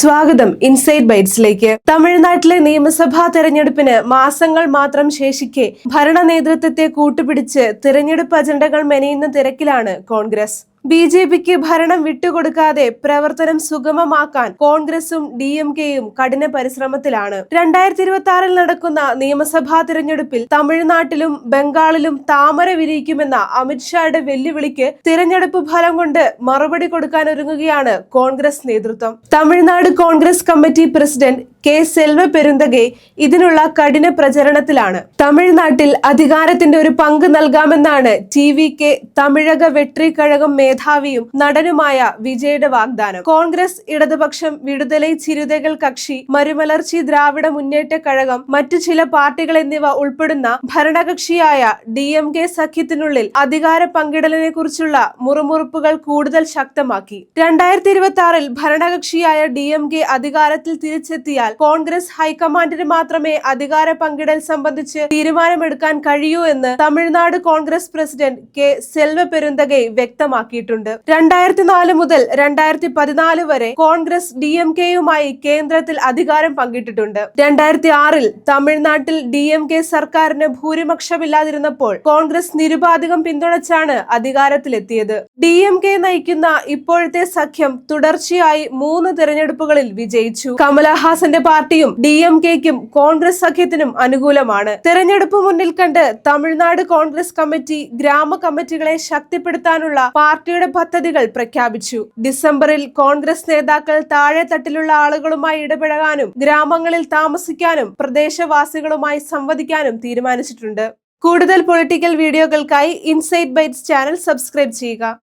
സ്വാഗതം ഇൻസൈഡ് ബൈറ്റ്സിലേക്ക്. തമിഴ്നാട്ടിലെ നിയമസഭാ തെരഞ്ഞെടുപ്പിന് മാസങ്ങൾ മാത്രം ശേഷിക്കെ ഭരണ നേതൃത്വത്തെ കൂട്ടുപിടിച്ച് തിരഞ്ഞെടുപ്പ് അജണ്ടകൾ മെനയുന്ന തിരക്കിലാണ് കോൺഗ്രസ്. ബി ജെ പിക്ക് ഭരണം വിട്ടുകൊടുക്കാതെ പ്രവർത്തനം സുഗമമാക്കാൻ കോൺഗ്രസും ഡി എം കെയും കഠിന പരിശ്രമത്തിലാണ്. രണ്ടായിരത്തി ഇരുപത്തി ആറിൽ നടക്കുന്ന നിയമസഭാ തിരഞ്ഞെടുപ്പിൽ തമിഴ്നാട്ടിലും ബംഗാളിലും താമര വിരിയിക്കുമെന്ന അമിത്ഷായുടെ വെല്ലുവിളിക്ക് തിരഞ്ഞെടുപ്പ് ഫലം കൊണ്ട് മറുപടി കൊടുക്കാൻ ഒരുങ്ങുകയാണ് കോൺഗ്രസ് നേതൃത്വം. Tamil Nadu Congress committee president K Selva Perunthagai ഇതിനുള്ള കഠിന പ്രചരണത്തിലാണ്. തമിഴ്നാട്ടിൽ അധികാരത്തിന്റെ ഒരു പങ്ക് നൽകാമെന്നാണ് T V K Tamizhaga Vetri Kazhagam മേധാവിയും നടനുമായ വിജയുടെ വാഗ്ദാനം. കോൺഗ്രസ് ഇടതുപക്ഷം വിടുതലൈ ചിരുതകൾ കക്ഷി മരുമലർച്ചി ദ്രാവിഡ മുന്നേറ്റ കഴകം മറ്റു ചില പാർട്ടികൾ എന്നിവ ഉൾപ്പെടുന്ന ഭരണകക്ഷിയായ ഡി എം കെ സഖ്യത്തിനുള്ളിൽ അധികാര പങ്കിടലിനെ കുറിച്ചുള്ള മുറുമുറുപ്പുകൾ കൂടുതൽ ശക്തമാക്കി. രണ്ടായിരത്തി ഇരുപത്തി ആറിൽ ഭരണകക്ഷിയായ ഡി എം കെ അധികാരത്തിൽ തിരിച്ചെത്തിയാൽ കോൺഗ്രസ് ഹൈക്കമാൻഡിന് മാത്രമേ അധികാര പങ്കിടൽ സംബന്ധിച്ച് തീരുമാനമെടുക്കാൻ കഴിയൂ എന്ന് തമിഴ്നാട് കോൺഗ്രസ് പ്രസിഡന്റ് കെ സെൽവ പെരുന്തകെ വ്യക്തമാക്കിയിട്ടുണ്ട്. രണ്ടായിരത്തി നാല് മുതൽ രണ്ടായിരത്തി പതിനാല് വരെ കോൺഗ്രസ് ഡി എം കെയുമായി കേന്ദ്രത്തിൽ അധികാരം പങ്കിട്ടിട്ടുണ്ട്. രണ്ടായിരത്തി ആറിൽ തമിഴ്നാട്ടിൽ ഡി എം കെ സർക്കാരിന് ഭൂരിപക്ഷമില്ലാതിരുന്നപ്പോൾ കോൺഗ്രസ് നിരുപാധികം പിന്തുണച്ചാണ് അധികാരത്തിലെത്തിയത്. ഡി എം കെ നയിക്കുന്ന ഇപ്പോഴത്തെ സഖ്യം തുടർച്ചയായി മൂന്ന് തെരഞ്ഞെടുപ്പുകളിൽ വിജയിച്ചു. കമലഹാസന്റെ പാർട്ടിയും ഡി എം കെക്കും കോൺഗ്രസ് സഖ്യത്തിനും അനുകൂലമാണ്. തെരഞ്ഞെടുപ്പ് മുന്നിൽ കണ്ട് തമിഴ്നാട് കോൺഗ്രസ് കമ്മിറ്റി ഗ്രാമ കമ്മിറ്റികളെ ശക്തിപ്പെടുത്താനുള്ള പാർട്ടിയുടെ പദ്ധതികൾ പ്രഖ്യാപിച്ചു. ഡിസംബറിൽ കോൺഗ്രസ് നേതാക്കൾ താഴെ തട്ടിലുള്ള ആളുകളുമായി ഇടപഴകാനും ഗ്രാമങ്ങളിൽ താമസിക്കാനും പ്രദേശവാസികളുമായി സംവദിക്കാനും തീരുമാനിച്ചിട്ടുണ്ട്. കൂടുതൽ പൊളിറ്റിക്കൽ വീഡിയോകൾക്കായി ഇൻസൈറ്റ് ബൈറ്റ്സ് ചാനൽ സബ്സ്ക്രൈബ് ചെയ്യുക.